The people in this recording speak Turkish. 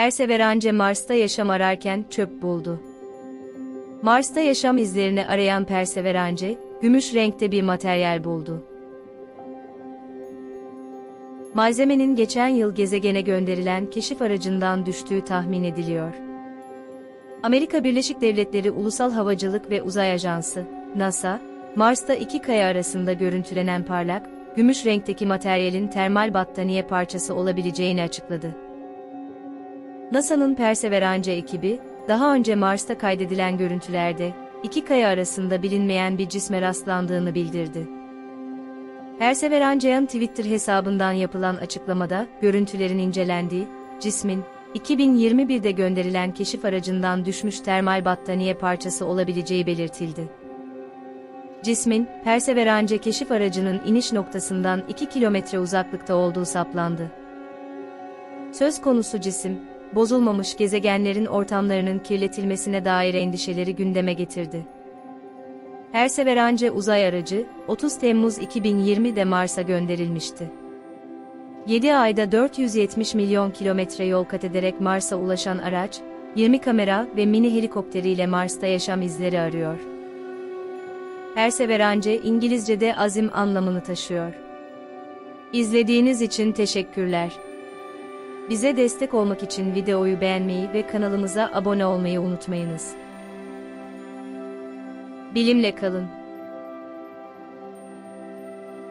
Perseverance Mars'ta yaşam ararken çöp buldu. Mars'ta yaşam izlerini arayan Perseverance, gümüş renkte bir materyal buldu. Malzemenin geçen yıl gezegene gönderilen keşif aracından düştüğü tahmin ediliyor. Amerika Birleşik Devletleri Ulusal Havacılık ve Uzay Ajansı, NASA, Mars'ta iki kaya arasında görüntülenen parlak, gümüş renkteki materyalin termal battaniye parçası olabileceğini açıkladı. NASA'nın Perseverance ekibi, daha önce Mars'ta kaydedilen görüntülerde, iki kaya arasında bilinmeyen bir cisme rastlandığını bildirdi. Perseverance'ın Twitter hesabından yapılan açıklamada, görüntülerin incelendiği, cismin, 2021'de gönderilen keşif aracından düşmüş termal battaniye parçası olabileceği belirtildi. Cismin, Perseverance keşif aracının iniş noktasından 2 kilometre uzaklıkta olduğu saplandı. Söz konusu cisim, bozulmamış gezegenlerin ortamlarının kirletilmesine dair endişeleri gündeme getirdi. Perseverance uzay aracı, 30 Temmuz 2020'de Mars'a gönderilmişti. 7 ayda 470 milyon kilometre yol kat ederek Mars'a ulaşan araç, 20 kamera ve mini helikopteriyle Mars'ta yaşam izleri arıyor. Perseverance İngilizce'de azim anlamını taşıyor. İzlediğiniz için teşekkürler. Bize destek olmak için videoyu beğenmeyi ve kanalımıza abone olmayı unutmayınız. Bilimle kalın.